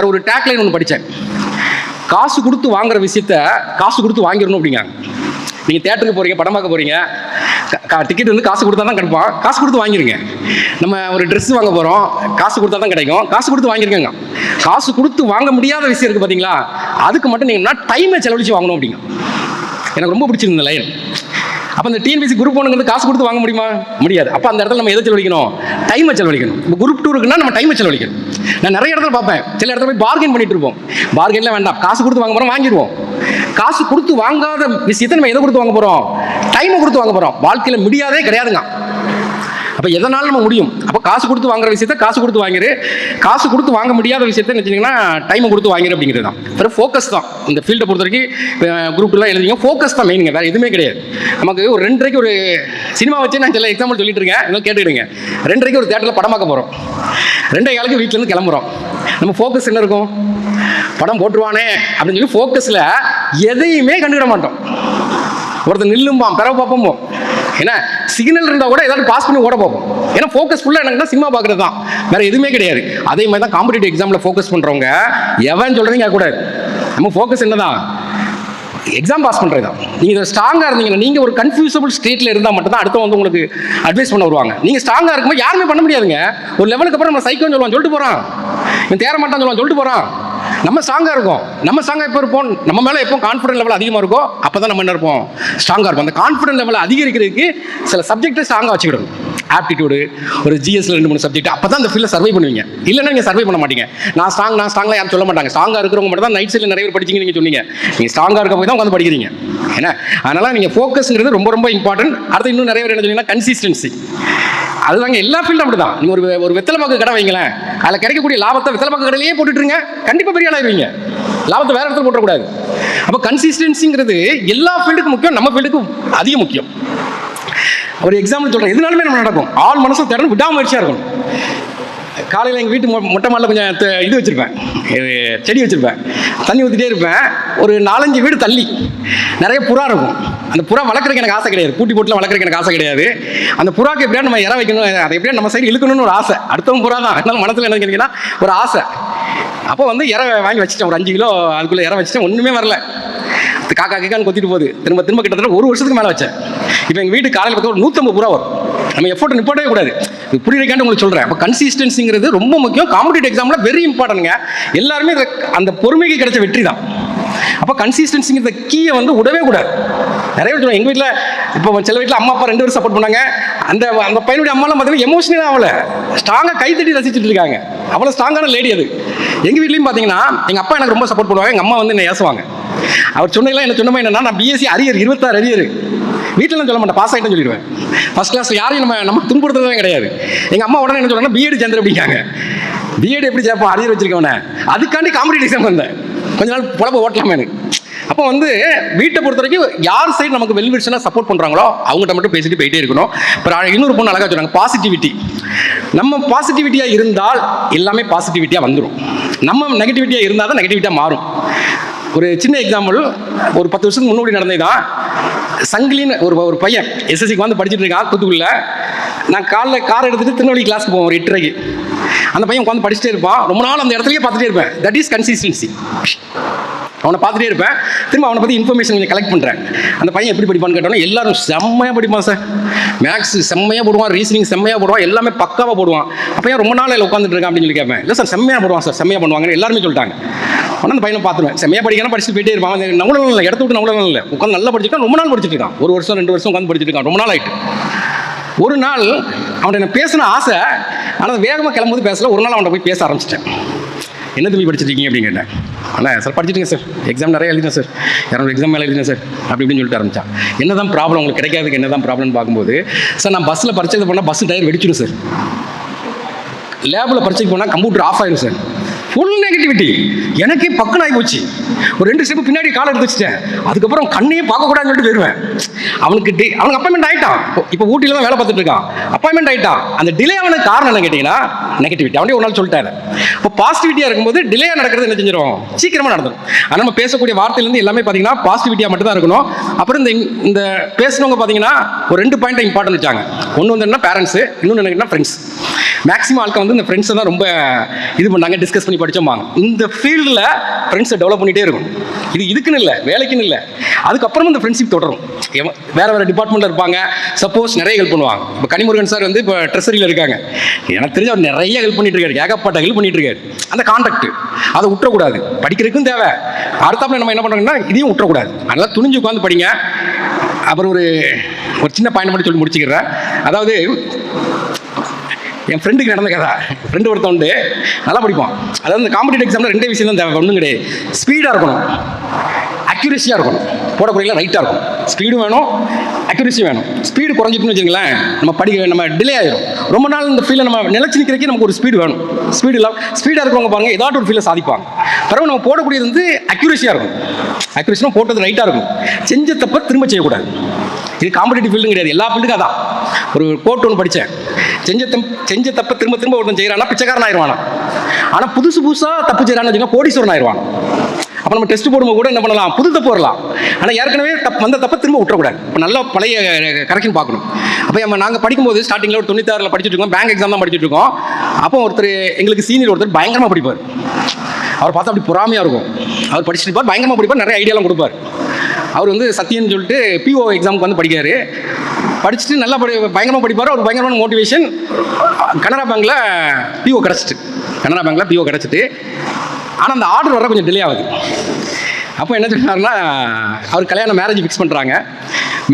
அப்புறம் ஒரு டேக்லைன் ஒன்று படித்தேன் காசு கொடுத்து வாங்குற விஷயத்த காசு கொடுத்து வாங்கிடணும் அப்படிங்க நீங்கள் தேட்டருக்கு போகிறீங்க படம் பார்க்க போகிறீங்க டிக்கெட் வந்து காசு கொடுத்தா தான் கிடைப்பான். காசு கொடுத்து வாங்கிருங்க. நம்ம ஒரு ட்ரெஸ் வாங்க போகிறோம் காசு கொடுத்தா தான் கிடைக்கும். காசு கொடுத்து வாங்கிருக்கங்க. காசு கொடுத்து வாங்க முடியாத விஷயம் இருக்குது பார்த்தீங்களா அதுக்கு மட்டும் நீங்கள் டைமை செலவழிச்சு வாங்கணும் அப்படிங்க. எனக்கு ரொம்ப பிடிச்சிருந்த லைன் அப்போ இந்த டிஎன்பிசி குரூப் ஒன்றுங்கிறது காசு கொடுத்து வாங்க முடியுமா? முடியாது. அப்போ அந்த இடத்துல நம்ம எதை செலவழிக்கணும்? டைமை செலவழிக்கணும். இப்போ குரூப் டூ இருக்குன்னா நம்ம டைமை செலவழிக்கணும். நான் நிறைய இடத்துல பார்ப்பேன். சில இடத்துல போய் பார்கெயின் பண்ணிட்டு இருப்போம். பார்கென்லாம் வேண்டாம். காசு கொடுத்து வாங்க போகிறோம் வாங்கிடுவோம். காசு கொடுத்து வாங்காத விஷயத்தை நம்ம எதை கொடுத்து வாங்க போகிறோம் டைமை கொடுத்து வாங்க போகிறோம் வாழ்க்கையில் முடியாதே கிடையாதுங்க. அப்போ எதனால நம்ம முடியும்? அப்போ காசு கொடுத்து வாங்குற விஷயத்த காசு கொடுத்து வாங்கிரு. காசு கொடுத்து வாங்க முடியாத விஷயத்த வச்சுட்டிங்கன்னா டைம் கொடுத்து வாங்கிரு அப்படிங்கிறது தான். அப்புறம் ஃபோக்கஸ் தான். இந்த ஃபீல்டை பொறுத்த வரைக்கும் குரூப்லாம் எழுதிங்க ஃபோக்கஸ் தான் மெயினுங்க வேறு எதுவுமே கிடையாது. நமக்கு ஒரு ரெண்டரைக்கு ஒரு சினிமா வச்சு நான் சில எக்ஸாம்பிள் சொல்லிட்டு இருக்கேன். இன்னும் கேட்டுக்கிடுங்க. ரெண்டரைக்கு ஒரு தேட்டரில் படம் பார்க்க போகிறோம் ரெண்டரை காலுக்கு வீட்டிலேருந்து கிளம்புறோம். நம்ம ஃபோக்கஸ் என்ன இருக்கும்? படம் போட்டுருவானே அப்படின்னு சொல்லி ஃபோக்கஸில் எதையுமே கண்டுக்கிட மாட்டோம். ஒருத்தர் நில்லும்பான் பிறகு பார்ப்போம். ஏன்னா சிக்னல் இருந்தால் கூட ஏதாவது பாஸ் பண்ணி ஓட பார்ப்போம். ஏன்னா ஃபோக்கஸ் ஃபுல்லாக எனக்குன்னா சினிமா பார்க்குறது தான். வேறு எதுவுமே கிடையாது. அதே மாதிரி தான் காம்படிட்டிவ் எக்ஸாமில் ஃபோக்கஸ் பண்ணுறவங்க எவன் சொல்கிறீங்க கூடாது. நம்ம ஃபோக்கஸ் என்னதான்? எக்ஸாம் பாஸ் பண்ணுறது தான் நீங்கள் இதில் ஸ்ட்ராங்காக இருந்தீங்கன்னா நீங்கள் ஒரு கன்ஃபியூசபிள் ஸ்டேட்டில் இருந்தால் மட்டும் தான் அடுத்த வந்து உங்களுக்கு அட்வைஸ் பண்ண வருவாங்க. நீங்கள் ஸ்ட்ராங்காக இருக்கும்போது யாருமே பண்ண முடியாதுங்க. ஒரு லெவலுக்கு அப்புறம் நம்ம சைக்கோன்னு சொல்லுவான் சொல்லிட்டு போகிறான் இவன் தேர மாட்டான்னு சொல்லுவான் சொல்லிட்டு போகிறான் நம்ம ஸ்ட்ராங்காக இருக்கும். நம்ம ஸ்ட்ராங்காக எப்போ இருப்போம்? நம்ம மேலே எப்போ கான்ஃபிடன்ஸ் லெவல் அதிகமாக இருக்கோ அப்போ தான் நம்ம என்ன இருப்போம்? ஸ்ட்ராங்காக இருப்போம். அந்த கான்ஃபிடன்ஸ் லெவல் அதிகரிக்கிறதுக்கு சில சப்ஜெக்ட்டை ஸ்ட்ராங்காக வச்சுக்கிடணும். ஆப்டிடியூடு ஒரு ஜிஎஸ்ல ரெண்டு மூணு சப்ஜெக்ட் அப்போ தான் அந்த ஃபீல்டில் சர்வை பண்ணுவீங்க. இல்லைன்னா நீங்கள் சர்வை பண்ண மாட்டீங்க. நான் ஸ்ட்ராங் நான் ஸ்ட்ராங்காக யாரும் சொல்ல மாட்டாங்க. ஸ்ட்ராங்காக இருக்கிறவங்க மட்டும் தான் நைட் சைடில் நிறைய பேர் படிச்சிங்க நீங்கள் சொன்னீங்க. நீங்கள் ஸ்ட்ராங்காக இருக்க போய் தான் உட்காந்து படிக்கிறீங்க. ஏன்னா அதனால் நீங்கள் ஃபோக்கஸ்ங்கிறது ரொம்ப ரொம்ப இம்பார்ட்டன்ட் அடுத்து இன்னும் நிறைய பேர் என்ன சொன்னீங்கன்னா கன்சிஸ்டன்சி அதுதாங்க எல்லா ஃபீல்டும் அப்படி தான் நீங்கள் ஒரு ஒரு வெத்தலை பாக்கு கடை வைங்களேன். அதில் கிடைக்கக்கூடிய லாபத்தை வெத்தலை பாக்கு கடையிலேயே போட்டுட்டுருங்க. கண்டிப்பாக பெரிய ஆளாயிருவீங்க. லாபத்தை வேற இடத்துல போட்டக்கூடாது அப்போ கன்சிஸ்டன்சிங்கிறது எல்லா ஃபீல்டுக்கும் முக்கியம் நம்ம ஃபீல்டுக்கும் அதிக முக்கியம். ஒரு எக்ஸாம்பிள் சொல்கிறேன் எதுனாலுமே நம்ம நடக்கும். ஆள் மனசும் திறன் விடாமுயற்சியாக இருக்கணும். காலையில் எங்கள் வீட்டு மொ- மொட்டை மாடியில் கொஞ்சம் இது வச்சுருப்பேன். செடி வச்சுருப்பேன். தண்ணி ஊற்றிட்டே இருப்பேன். ஒரு நாலஞ்சு வீடு தள்ளி. நிறைய புறா இருக்கும். அந்த புறா வளர்க்குறதுக்கு எனக்கு ஆசை கிடையாது. பூட்டி போட்டுலாம் வளர்க்குறதுக்கு எனக்கு ஆசை கிடையாது. அந்த புறாக்கு எப்படியா நம்ம இற வைக்கணும். அதை எப்படியா நம்ம சைடு இழுக்கணும்னு ஒரு ஆசை. அடுத்தவங்க புறா தான். அதனால மனசில் என்ன கேட்டீங்கன்னா ஒரு ஆசை. அப்போ வந்து இற வாங்கி வச்சுட்டேன். ஒரு அஞ்சு கிலோ அதுக்குள்ளே இற வச்சுட்டேன். ஒன்றுமே வரல. அது காக்கா கேக்கான்னு கொத்திட்டு போகுது. திரும்ப திரும்ப கிட்டத்தட்ட ஒரு வருஷத்துக்கு மேலே வச்சேன். இப்போ எங்கள் வீட்டு காலையில் பார்த்தா ஒரு நூற்றம்பது புறா வரும். நம்ம எஃபோர்ட் நிப்பாட்டவே கூடாது. புரியலைக்காண்டு உங்களுக்கு சொல்கிறேன் அப்போ கன்சிஸ்டன்சிங்கிறது ரொம்ப முக்கியம். காம்படிட்டிவ் எக்ஸாமில் வெரி இம்பார்ட்டன்ங்க எல்லாருமே இதை அந்த பொறுமைக்கு கிடைச்ச வெற்றி தான். அப்போ கன்சிஸ்டன்சிங்கிற கீயை வந்து விடவே கூடாது. நிறைய பேர் எங்கள் வீட்டில் இப்போ சில வீட்டில் அம்மா அப்பா ரெண்டு பேரும் சப்போர்ட் பண்ணாங்க. அந்த அந்த பையனுடைய அம்மாலாம் பார்த்தீங்கன்னா எமோஷனே ஆகலை. ஸ்ட்ராங்காக கைத்தட்டி ரசிச்சுட்டு இருக்காங்க. அவ்வளோ ஸ்ட்ராங்கான லேடி அது. எங்கள் வீட்லேயும் பார்த்தீங்கன்னா எங்கள் அப்பா எனக்கு ரொம்ப சப்போர்ட் பண்ணுவாங்க. எங்கள் அம்மா வந்து என்ன ஏசுவாங்க. அவர் சொன்னதெல்லாம் என்ன சொன்னமா என்னன்னா நான் பிஎஸ்சி அரியர் இருபத்தாறு அரியர். வீட்டிலலாம் சொல்ல மாட்டேன். பாஸ் ஆகிட்டேன்னு சொல்லிடுவேன். ஃபஸ்ட் கிளாஸ் யாரையும் நம்ம நம்ம துன்புறுத்துறதே கிடையாது. எங்கள் அம்மா உடனே என்ன சொல்றாங்கன்னா பிஎட் சேர்ந்து அப்படிங்காங்க பிஎட் எப்படி சேர்ப்போம் அரியர் வச்சிருக்கவனே அதுக்காண்டி காம்படிட்டிவ் எக்ஸாம் வந்தேன். கொஞ்ச நாள் புலப்ப ஓட்டலாமே அப்போ வந்து வீட்டை பொறுத்த வரைக்கும் யார் சைடு நமக்கு வெல்விஷனாக சப்போர்ட் பண்ணுறாங்களோ அவங்ககிட்ட மட்டும் பேசிட்டு போயிட்டே இருக்கணும். அப்புறம் இன்னொரு பொண்ணு அழகாக சொன்னாங்க பாசிட்டிவிட்டி நம்ம பாசிட்டிவிட்டியாக இருந்தால் எல்லாமே பாசிட்டிவிட்டியாக வந்துடும் நம்ம நெகட்டிவிட்டியாக இருந்தால் தான் நெகட்டிவிட்டியாக மாறும். ஒரு சின்ன எக்ஸாம்பிள் ஒரு பத்து வருஷத்துக்கு முன்னாடி நடந்ததுதான் சங்கிலின்னு ஒரு ஒரு பையன் எஸ்எஸ்சிக்கு வந்து படிச்சுட்டு இருக்கான் தூத்துக்குள்ள நான் காலைல கார் எடுத்துகிட்டு திருநெல்வேலி கிளாஸ்க்கு போவோம் ஒரு எட்டரைக்கு. அந்த பையன் உட்காந்து படிச்சுட்டே இருப்பான். ரொம்ப நாள் அந்த இடத்துலயே பார்த்துட்டே இருப்பேன். தட் இஸ் கன்சிஸ்டன்சி அவனை பார்த்துட்டே இருப்பேன். திரும்ப அவனை பற்றி இன்ஃபர்மேஷன் கொஞ்சம் கலெக்ட் பண்ணுறேன் அந்த பையன் எப்படி படிப்பான்னு கேட்டோன்னா எல்லாரும் செம்மையாக படிப்பான் சார் மேக்ஸ் செம்மையாக போடுவான் ரீசனிங் செம்மையாக போடுவான் எல்லாமே பக்காவாக போடுவான். அப்போ ரொம்ப நாள் உட்காந்துட்டு இருக்கான் அப்படின்னு சொல்லி கேட்பேன். இல்லை சார் செம்மையாக போடுவான் சார் செம்மையாக பண்ணுவாங்கன்னு எல்லாருமே சொல்லிட்டாங்க. ஆனால் அந்த பையனை பார்த்துருவேன். செம்மையாக படிக்கணும் படிச்சுட்டு போயிட்டே இருப்பான். நம்மளும் இல்லை இடத்த விட்டு நம்மளும் இல்லை. உட்காந்து நல்லா படிச்சுட்டு ரொம்ப நாள் படிச்சுட்டு இருக்கான். ஒரு வருஷம் ரெண்டு வருஷம் உட்காந்து படிச்சுட்டு இருக்கான். ரொம்ப நாள் ஆயிட்டு. ஒரு நாள் அவன்கிட்ட என்ன பேசின ஆசை ஆனால் வேகமாக கிளம்பும்போது பேசல. ஒரு நாள் அவன்கிட்ட போய் பேச ஆரம்பிச்சிட்டேன். என்ன தம்பி படிச்சிருக்கீங்க அப்படின்னு கேட்டேன். ஆனால் சார் படிச்சுட்டுங்க சார் எக்ஸாம் நிறைய எழுதினேன் சார் இரநூறு எக்ஸாம் மேலே எழுதினேன் சார் அப்படி இப்படின்னு சொல்லிட்டு ஆரம்பிச்சான். என்ன தான் ப்ராப்ளம் உங்களுக்கு கிடைக்காதுக்கு என்ன தான் ப்ராப்ளம்னு பார்க்கும்போது சார் நான் பஸ்ஸில் பரிச்சை பண்ணால் பஸ் டயர் வெடிச்சிடும் சார் லேபில் பரிச்சைக்கு போனால் கம்ப்யூட்டர் ஆஃப் ஆயிடும் சார் ஃபுல் நெகட்டிவிட்டி எனக்கே பக்குன்னு ஆகி போச்சு. ஒரு ரெண்டு ஸ்டெப் பின்னாடி காலை எடுத்து வச்சுட்டேன். அதுக்கப்புறம் கண்ணையே பார்க்கக்கூடாதுன்னு சொல்லிட்டு போயிடுவேன் அவனுக்கு டி அவனுக்கு அப்பாயின்மெண்ட் ஆகிட்டான் இப்போ ஊட்டியில் தான் வேலை பார்த்துட்டு இருக்கான். அப்பாயின்மெண்ட் ஆகிட்டான் அந்த டிலே அவனுக்கு காரணம் என்ன கேட்டிங்கன்னா நெகட்டிவிட்டி அவனே ஒரு நாள் சொல்லிட்டாரு. இப்போ பாசிட்டிவிட்டியாக இருக்கும்போது டிலே நடக்கிறது என்ன செஞ்சிடும் சீக்கிரமாக நடந்துடும் ஆனால் நம்ம பேசக்கூடிய வார்த்தையிலேருந்து எல்லாமே பார்த்தீங்கன்னா பாசிட்டிவிட்டியாக மட்டும் தான் இருக்கணும். அப்புறம் இந்த இந்த பேசுனவங்க பார்த்தீங்கன்னா ஒரு ரெண்டு பாயிண்ட் இம்பார்ட்டன் வச்சாங்க. ஒன்று வந்து என்ன பேரண்ட்ஸு இன்னொன்று என்ன ஃப்ரெண்ட்ஸ் மேக்ஸிமம் ஆட்கள் வந்து இந்த ஃப்ரெண்ட்ஸை தான் ரொம்ப இது பண்ணாங்க டிஸ்கஸ் பண்ணி பண்ணி இந்த ஃபீல்டில் ஃப்ரெண்ட்ஸை டெவலப் பண்ணிகிட்டே இருக்கும் இது இதுக்குன்னு இல்லை வேலைக்குன்னு இல்லை. அதுக்கப்புறம் இந்த ஃப்ரெண்ட்ஷிப் தொடரும். வேறு வேறு டிபார்ட்மெண்ட்டில் இருப்பாங்க. சப்போஸ் நிறைய ஹெல்ப் பண்ணுவாங்க. இப்போ கனிமுருகன் சார் வந்து இப்போ ட்ரெஸரியில் இருக்காங்க. எனக்கு தெரிஞ்ச அவர் நிறைய ஹெல்ப் பண்ணிட்டு இருக்காரு. ஏகப்பட்ட ஹெல்ப் பண்ணிட்டு இருக்காரு. அந்த கான்டாக்ட் அதை விட்டுறக்கூடாது. படிக்கிறதுக்கும் தேவை. அடுத்தாப்புல நம்ம என்ன பண்ணுறோம்னா இதையும் விட்டுறக்கூடாது. அதனால் துணிஞ்சு உட்காந்து படிங்க. அப்புறம் ஒரு ஒரு சின்ன பாயிண்ட் மட்டும் சொல்லி முடிச்சுக்கிறேன். அதாவது என் ஃப்ரெண்டுக்கு நடந்த கதை. ஃப்ரெண்டு ஒருத்தன் உண்டு. நல்லா படிப்பான். அதாவது இந்த காம்படிட்டிவ் எக்ஸாமில் ரெண்டே விஷயம் தான் தேவை. ஒன்றும் கிடையாது. ஸ்பீடாக இருக்கணும். அக்யூரேசியாக இருக்கணும் போடக்கூடிய ரைட்டாக இருக்கும். ஸ்பீடும் வேணும் அக்யூரேசி வேணும். ஸ்பீடு குறைஞ்சிட்டுன்னு வச்சுங்களேன் நம்ம படிக்க நம்ம டிலே ஆயிடும் ரொம்ப நாள் இந்த ஃபீல்டில் நம்ம நிலச்சி நிற்கிறக்கே நமக்கு ஒரு ஸ்பீடு வேணும். ஸ்பீடு இல்லாமல் ஸ்பீடாக இருக்கிறவங்க பாருங்க ஏதாட்டும் ஒரு ஃபீல்டில் சாதிப்பாங்க. பிறகு நம்ம போடக்கூடியது வந்து அக்யூரேசியாக இருக்கும். அக்யூரேஷனும் போட்டது ரைட்டாக இருக்கும். செஞ்ச தப்ப திரும்ப செய்யக்கூடாது. இது காம்படிட்டிவ் ஃபீல்டும் கிடையாது. எல்லா ஃபீல்டுக்கும் அதான். ஒரு கோட் ஒன்று படித்தேன் செஞ்ச தம் செஞ்ச தப்ப திரும்ப திரும்ப ஒருத்தன் செய்கிறான்னா பிச்சைக்காரன் ஆயிடுவானா ஆனால் புதுசு புதுசாக தப்பு செய்கிறான்னு வச்சுக்கோங்க கோடீஸ்வரன் ஆயிடுவான் அப்போ நம்ம டெஸ்ட் போடும்போது கூட என்ன பண்ணலாம்? புது தப்பு வரலாம். ஆனால் ஏற்கனவே தப் வந்த தப்பை திரும்ப விட்டுறக்கூடாது. இப்போ நல்லா பழைய கரெக்ஷன் பார்க்கணும். அப்போ நம்ம நாங்கள் படிக்கும்போது ஸ்டார்டிங்கில் ஒரு தொண்ணூத்தாறில் படிச்சுட்டு இருக்கோம். பேங்க் எக்ஸாம் தான் படிச்சுட்டு இருக்கோம். அப்போ ஒருத்தர் எங்களுக்கு சீனியர் ஒருத்தர் பயங்கரமாக படிப்பார். அவர் பார்த்தா அப்படி பொறாமையாக இருக்கும். அவர் படிச்சுட்டு இருப்பார் பயங்கரமாக படிப்பார் நிறைய ஐடியாலாம் கொடுப்பார். அவர் வந்து சத்யன்னு சொல்லிட்டு பிஓ எக்ஸாமுக்கு வந்து படிக்கார் படிச்சுட்டு நல்லா படி பயங்கரமாக படிப்பார். அவர் பயங்கரமான மோட்டிவேஷன் கனரா பேங்க்கில் பிஓ கிடச்சிட்டு. கனரா பேங்க்கில் பிஓ கிடச்சிட்டு. ஆனால் அந்த ஆர்டர் வர கொஞ்சம் டிலே ஆகுது. அப்போ என்ன சொன்னார்னா அவர் கல்யாணம் மேரேஜ் ஃபிக்ஸ் பண்ணுறாங்க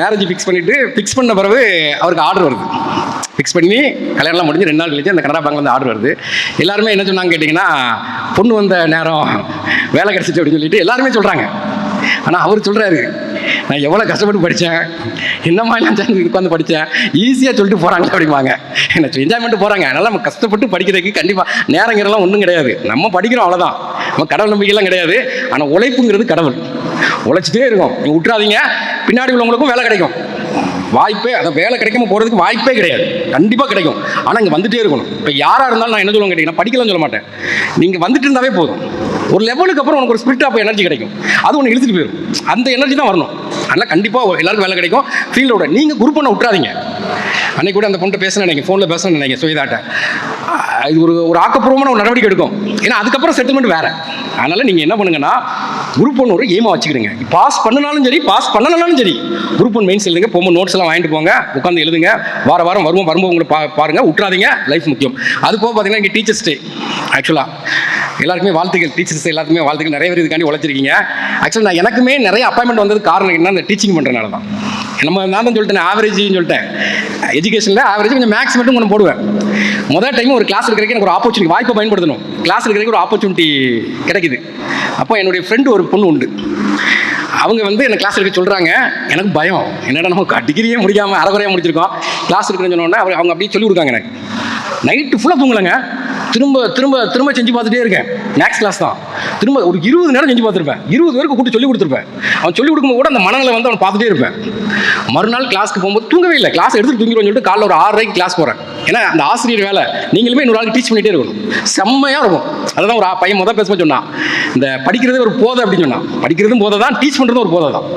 மேரேஜ் ஃபிக்ஸ் பண்ணிவிட்டு ஃபிக்ஸ் பண்ண பிறகு அவருக்கு ஆர்டர் வருது. ஃபிக்ஸ் பண்ணி கல்யாணம்லாம் முடிஞ்சு ரெண்டு நாள் கழிச்சு அந்த கனரா பேங்க்ல வந்து ஆர்டர் வருது. எல்லாருமே என்ன சொன்னாங்க கேட்டிங்கன்னா பொண்ணு வந்த நேரம் வேலை கிடச்சிச்சு அப்படின்னு சொல்லிட்டு எல்லாருமே சொல்கிறாங்க ஆனால் அவர் சொல்கிறாரு நான் எவ்வளோ கஷ்டப்பட்டு படித்தேன் என்ன மாதிரிலாம் சேர்ந்து உட்காந்து படித்தேன் ஈஸியாக சொல்லிட்டு போகிறாங்க அப்படிம்பாங்க. என்ன என்ஜாய்மெண்ட்டு போகிறாங்க அதனால் நம்ம கஷ்டப்பட்டு படிக்கிறதுக்கு கண்டிப்பாக நேரங்கிறலாம் ஒன்றும் கிடையாது. நம்ம படிக்கிறோம் அவ்வளோதான் நம்ம கடவுள் நம்பிக்கைலாம் கிடையாது. ஆனால் உழைப்புங்கிறது கடவுள். உழைச்சிட்டே இருக்கும். நீங்கள் விட்றாதீங்க பின்னாடி உள்ளவங்களுக்கும் வேலை கிடைக்கும். வாய்ப்பே அதை வேலை கிடைக்காம போகிறதுக்கு வாய்ப்பே கிடையாது. கண்டிப்பாக கிடைக்கும். ஆனால் இங்கே வந்துட்டே இருக்கணும். இப்போ யாராக இருந்தாலும் நான் என்ன சொல்லுவேன் கேட்டிங்கன்னா படிக்கலாம் சொல்ல மாட்டேன். நீங்கள் வந்துட்டு இருந்தாவே போதும். ஒரு லெவலுக்கு அப்புறம் உனக்கு ஒரு ஸ்பிரிட் ஆஃப் எனர்ஜி கிடைக்கும். அது ஒன்று இழுத்துட்டு போயிடும் அந்த எனர்ஜி தான் வரணும். அதனால் கண்டிப்பாக எல்லாருக்கும் வேலை கிடைக்கும். ஃபீல்டோட நீங்கள் குரூப் பண்ண விட்றாதீங்க அன்னைக்கு கூட அந்த பொண்ணு பேசணும் நினைங்க. ஃபோனில் பேசணும் நினைங்க சுயதாட்ட. இது ஒரு ஒரு ஆக்கப்பூர்வமான ஒரு நடவடிக்கை எடுக்கும். ஏன்னா அதுக்கப்புறம் செட்டில்மெண்ட் வேறு. அதனால் நீங்கள் என்ன பண்ணுங்கன்னா குரூப் ஒன்று ஒரு எய்மாக வச்சுக்கிடுங்க. பாஸ் பண்ணனாலும் சரி பாஸ் பண்ணலனாலும் சரி. குரூப் ஒன் மெயின்ஸ் எழுதுங்க போகும்போது நோட்ஸ் எல்லாம் வாங்கிட்டு போங்க. உட்காந்து எழுதுங்க. வார வாரம் வருவோம் வரும்போது உங்களை பா பாருங்கள் விட்றாதீங்க லைஃப் முக்கியம். அது போக பார்த்தீங்கன்னா இங்கே டீச்சர்ஸ் டே ஆக்சுவலாக எல்லாருக்குமே வாழ்த்துக்கள் டீச்சர்ஸ் எல்லாத்துக்குமே வாழ்த்துக்கள். நிறைய பேர் இதுக்காண்டி உழைச்சிருக்கீங்க. ஆக்சுவலாக நான் எனக்குமே நிறைய அப்பாயின்மெண்ட் வந்தது காரணம் என்ன அந்த டீச்சிங் பண்ணுறதுனால தான். நம்ம நான் தான் சொல்லிட்டேன் ஆவரேஜ்னு சொல்லிட்டேன். எஜுகேஷனில் ஆவரேஜ் கொஞ்சம் மேக்ஸ் மட்டும் கொஞ்சம் போடுவேன். முதல் டைம் ஒரு கிளாஸ் இருக்கிறதுக்கு எனக்கு ஒரு ஆப்பர்ச்சுனிட்டி வாய்ப்பை பயன்படுத்தணும். கிளாஸ் இருக்கிறதுக்கு ஒரு ஆப்பர்ச்சுனிட்டி கிடைக்குது. அப்போ என்னுடைய ஃப்ரெண்டு ஒரு பொண்ணு உண்டு. அவங்க வந்து என்ன கிளாஸ் எடுக்க சொல்கிறாங்க எனக்கு பயம். என்னடா நம்ம டிகிரியே முடிக்காமல் அரைகுறையாக முடிச்சிருக்கோம். கிளாஸ் எடுக்கணும்னு சொன்னோன்னே அவர் அவங்க அப்படியே சொல்லி கொடுக்காங்க எனக்கு. நைட்டு ஃபுல்லாக தூங்கலைங்க. திரும்ப திரும்ப திரும்ப செஞ்சு பார்த்துட்டே இருக்கேன். மேக்ஸ் கிளாஸ் தான். திரும்ப ஒரு இருபது நேரம் செஞ்சு பார்த்துருப்பேன். இருபது பேருக்கு கூப்பிட்டு சொல்லி கொடுத்துருப்பேன். அவன் சொல்லி கொடுக்கும்போது கூட அந்த மனநிலை வந்து அவன் பார்த்துட்டே இருப்பேன். மறுநாள் கிளாஸ்க்கு போகும்போது தூங்கவே இல்லை. கிளாஸ் எடுத்து தூங்கிடுவோம்னு சொல்லிட்டு காலைல ஒரு ஆறரைக்கு கிளாஸ் போகிறேன் ஏன்னா அந்த ஆசிரியர் வேலை. நீங்களுமே இன்னொரு நாளைக்கு டீச் பண்ணிகிட்டே இருக்கணும். செம்மையாக இருக்கும். அதுதான் ஒரு பையன் முதல் பேசும்போது சொன்னான். இந்த படிக்கிறது ஒரு போதை அப்படின்னு சொன்னான். படிக்கிறதும் போதை தான் டீச் பண்ணுறதும் ஒரு போதை தான்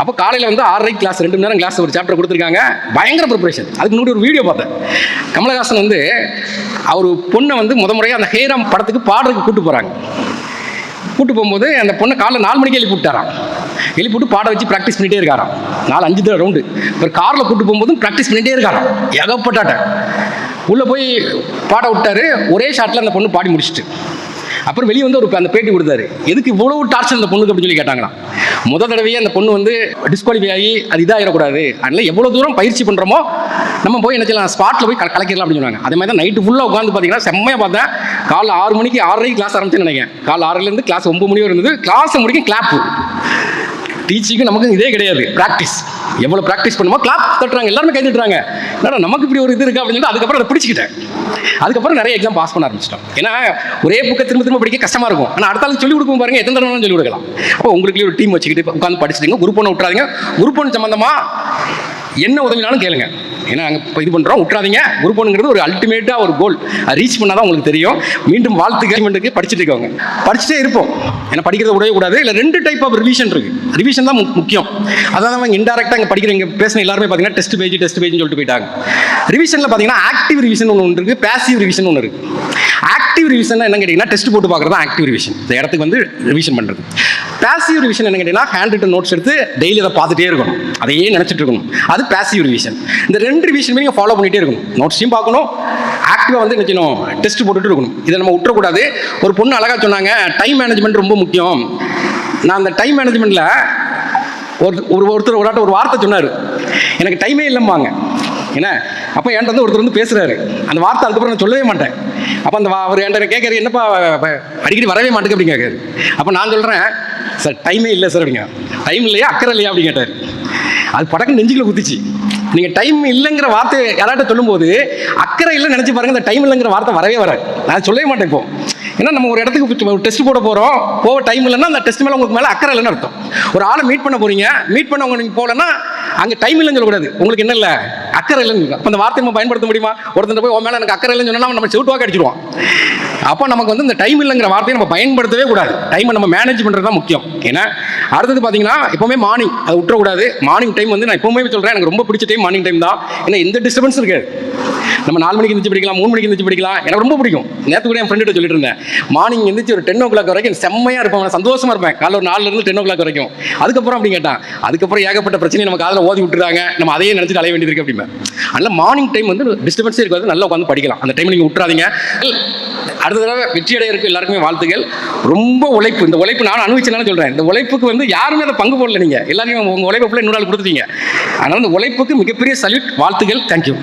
அப்போ காலையில் வந்து ஆறரை கிளாஸ் ரெண்டு மணி நேரம் கிளாஸ் ஒரு சாப்டர் கொடுத்துருக்காங்க. பயங்கர ப்ரிப்பரேஷன் அதுக்கு முன்னாடி ஒரு வீடியோ பார்த்தேன். கமலஹாசன் வந்து அவர் பொண்ணை வந்து முத முறையாக அந்த ஹேராம் படத்துக்கு பாடுறதுக்கு கூட்டு போகிறாங்க கூட்டு போகும்போது அந்த பொண்ணை காலைல நாலு மணிக்கு எழுப்பி விட்டாராம். எழுப்பி விட்டு பாட வச்சு ப்ராக்டிஸ் பண்ணிகிட்டே இருக்காராம். நாலு அஞ்சு தடவை ரவுண்டு இப்போ காரில் கூட்டு போகும்போதும் ப்ராக்டிஸ் பண்ணிகிட்டே இருக்காராம். ஏகப்பட்டாட்ட உள்ளே போய் பாட விட்டார். ஒரே ஷாட்டில் அந்த பொண்ணு பாடி முடிச்சிட்டு. அப்புறம் வெளியே வந்து ஒரு அந்த பேட்டி கொடுத்தாரு. எதுக்கு இவ்வளவு டார்ச்சர் அந்த பொண்ணுக்கு அப்படின்னு சொல்லி கேட்டாங்களாம். முத தடவையே அந்த பொண்ணு வந்து டிஸ்குவாலிஃபை ஆகி அது இதாகிடக்கூடாது அதனால எவ்வளோ தூரம் பயிற்சி பண்ணுறோமோ நம்ம போய் என்ன செய்யலாம் ஸ்பாட்டில் போய் கலக்கிடலாம் அப்படின்னு சொன்னாங்க. அதே மாதிரி தான் நைட்டு ஃபுல்லாக உட்காந்து பார்த்தீங்கன்னா செம்மையாக பார்த்தேன். காலைல ஆறு மணிக்கு ஆறரைக்கு கிளாஸ் ஆரம்பிச்சேன்னு நினைக்கிறேன். காலைல ஆறுலேருந்து கிளாஸ் ஒம்பது மணி வரை இருந்தது. கிளாஸ் முடிக்கும் கிளாப்பு டீச்சிங்கும் நமக்கு இதே கிடையாது. ப்ராக்டிஸ் எவ்வளோ ப்ராக்டிஸ் பண்ணுமோ கிளாப் தட்டுறாங்க எல்லாருமே கை தட்டுறாங்க. என்னடா நமக்கு இப்படி ஒரு இது இருக்கு அப்படின்னு சொல்லிட்டு அதுக்கப்புறம் அதை பிடிச்சிக்கிட்டேன். அதுக்கப்புறம் நிறைய எக்ஸாம் பாஸ் பண்ண ஆரம்பிச்சிட்டோம். ஏன்னா ஒரே புக்கை திரும்ப திரும்ப படிக்க கஷ்டமாக இருக்கும். ஆனால் அடுத்த ஆளுக்கு சொல்லி கொடுக்கும் பாருங்க எத்தனை தடவை சொல்லி கொடுக்கலாம். அப்போ உங்களுக்கு ஒரு டீம் வச்சுக்கிட்டு உட்காந்து படிச்சுட்டுங்க குரூப் ஒன்று விட்றாதீங்க குரூப் ஒன்று சம்மந்தமாக என்ன உதவினாலும் கேளுங்க. ஏன்னா நாங்கள் இப்போ இது பண்ணுறோம் விட்றாதீங்க குரூப் ஒன்றுங்கிறது ஒரு அல்டிமேட்டாக ஒரு கோல் அது ரீச் பண்ணால் தான் உங்களுக்கு தெரியும். மீண்டும் வாழ்த்து கவர்மெண்ட்டுக்கு படிச்சுட்டு இருக்கவங்க. படிச்சுட்டே இருப்போம். ஏன்னா படிக்கிறத விடவே கூடாது. இல்லை ரெண்டு டைப் ஆஃப் ரிவிஷன் இருக்குது ரிவிஷன் தான் முக்கியம். அதான் அவங்க இன்டெரக்டாக இங்கே படிக்கிற இங்கே பேசின எல்லாருமே பார்த்தீங்கன்னா டெஸ்ட் பேஜ் டெஸ்ட் பேஜ்னு சொல்லிட்டு போயிட்டாங்க. ரிவிஷனில் பார்த்தீங்கன்னா ஆக்டிவ் ரிவிஷன் ஒன்று இருக்குது பேசிவ் ரிவிஷன் ஒன்று இருக்குது ஆக்டிவ் ரிவிஷன் என்ன கேட்டிங்கன்னா டெஸ்ட் போட்டு பார்க்குறது தான் ஆக்டிவ் ரிவிஷன் இந்த இடத்துக்கு வந்து ரிவிஷன் பண்ணுறது பேசிவ் ரிவிஷன் என்ன கேட்டிங்கன்னா ஹேண்ட் ரிட்டன் நோட்ஸ் எடுத்து டெய்லி அதை பார்த்துட்டே இருக்கணும். அதையே நினச்சிட்டு இருக்கணும். அது பேசிவ் ரிவிஷன் இந்த ரெண்டு ரிவிஷனுமே நீங்கள் ஃபாலோ பண்ணிகிட்டே இருக்கணும். நோட்ஸையும் பார்க்கணும். ஆக்டிவாக வந்து என்ன செய்யணும்? டெஸ்ட் போட்டுட்டு இருக்கணும். இதை நம்ம விட்டுறக்கூடாது. ஒரு பொண்ணு அழகாக சொன்னாங்க டைம் மேனேஜ்மெண்ட் ரொம்ப முக்கியம். நான் அந்த டைம் மேனேஜ்மெண்ட்டில் ஒரு ஒரு ஒருத்தர் ஒரு ஒரு வார்த்தை சொன்னார். எனக்கு டைமே இல்லைம்பாங்க. என்ன? அப்போ என்கிட்ட வந்து ஒருத்தர் வந்து பேசுகிறாரு அந்த வார்த்தை அதுக்கப்புறம் நான் சொல்லவே மாட்டேன். அப்போ அந்த வா- அவர் என்கிட்ட கேட்குறாரு என்னப்பா அடிக்கடி வரவே மாட்டேங்க அப்படின்னு கேட்குறாரு. அப்போ நான் சொல்கிறேன் சார் டைமே இல்லை சார் அப்படிங்க. டைம் இல்லையா? அக்கறை இல்லையா? அப்படின்னு கேட்டார். அது படக்கு நெஞ்சுக்குள்ள குத்திச்சு. நீங்கள் டைம் இல்லைங்கிற வார்த்தை யாராட்ட சொல்லும்போது அக்கறை இல்லைன்னு நினச்சி பாருங்க இந்த டைம் இல்லைங்கிற வார்த்தை வரவே வராது. நான் சொல்லவே மாட்டேன் இப்போ. ஏன்னா நம்ம ஒரு இடத்துக்கு ஒரு டெஸ்ட் போட போகிறோம் போக டைம் இல்லைன்னா அந்த டெஸ்ட் மேலே உங்களுக்கு மேலே அக்கறை இல்லைன்னு அர்த்தம். ஒரு ஆளை மீட் பண்ண போறீங்க மீட் பண்ணவங்க நீங்கள் போகலன்னா அங்கே டைம் இல்லைன்னு சொல்லக்கூடாது உங்களுக்கு என்ன இல்லை? அக்கறை இல்லைன்னு அப்போ அந்த வார்த்தை நம்ம பயன்படுத்த முடியுமா? ஒருத்தர் போய் உன் மேலே எனக்கு அக்கறை இல்லைன்னு சொன்னால் நம்ம செவிட்டுவாக்க அடிச்சிடுவோம் அப்போ நமக்கு வந்து இந்த டைம் இல்லைங்கிற வார்த்தையை நம்ம பயன்படுத்தவே கூடாது. டைமை நம்ம மேனேஜ் பண்ணுறது தான் முக்கியம். ஏன்னா அடுத்தது பார்த்தீங்கன்னா எப்பவுமே மார்னிங் அதை விட்டுறக்கூடாது. மார்னிங் டைம் வந்து நான் எப்பவுமே சொல்கிறேன் எனக்கு ரொம்ப பிடிச்ச டைம் மார்னிங் டைம் தான். ஏன்னா எந்த டிஸ்டர்பன்ஸும் இருக்காது. நம்ம நாலு மணிக்கு இருந்துச்சு படிக்கலாம் மூணு மணிக்கு இருந்துச்சு படிக்கலாம். எனக்கு ரொம்ப பிடிக்கும். நேற்று கூட என் ஃப்ரெண்டு சொல்லிட்டு இருந்தேன். மார்னிங் எழுந்திரிச்சு ஒரு டென் ஓ கிளாக் வரைக்கும் செம்மையாக இருப்பேன் சந்தோஷமாக இருப்பேன். காலையில் ஒரு நாலுலேருந்து டென் ஓ கிளாக் வரைக்கும். அதுக்கப்புறம் அப்படி கேட்டான். அதுக்கப்புறம் ஏகப்பட்ட பிரச்சனை நம்ம காதில் ஓதி விட்டுறாங்க. நம்ம அதையே நினச்சிட்டு அலைய வேண்டியது இருக்கு அப்படிம்பேன். அதனால் மார்னிங் டைம் வந்து டிஸ்டர்பன்ஸே இருக்காது நல்லா உட்காந்து படிக்கலாம். அந்த டைம் நீங்கள் விட்டுறாதீங்க அடுத்த தடவை வெற்றி இருக்க எல்லாருக்குமே வாழ்த்துக்கள். ரொம்ப உழைப்பு. இந்த உழைப்பு நான் அனுபவிச்சேன்னு சொல்கிறேன் இந்த உழைப்புக்கு வந்து யாருமே அதை பங்கு போடல நீங்கள் எல்லாருமே உங்கள் உழைப்பு இன்னொரு நாள் கொடுத்துட்டீங்க. அதனால் இந்த உழைப்புக்கு மிகப்பெரிய சல்யூட் வாழ்த்துக்கள். தேங்க்யூ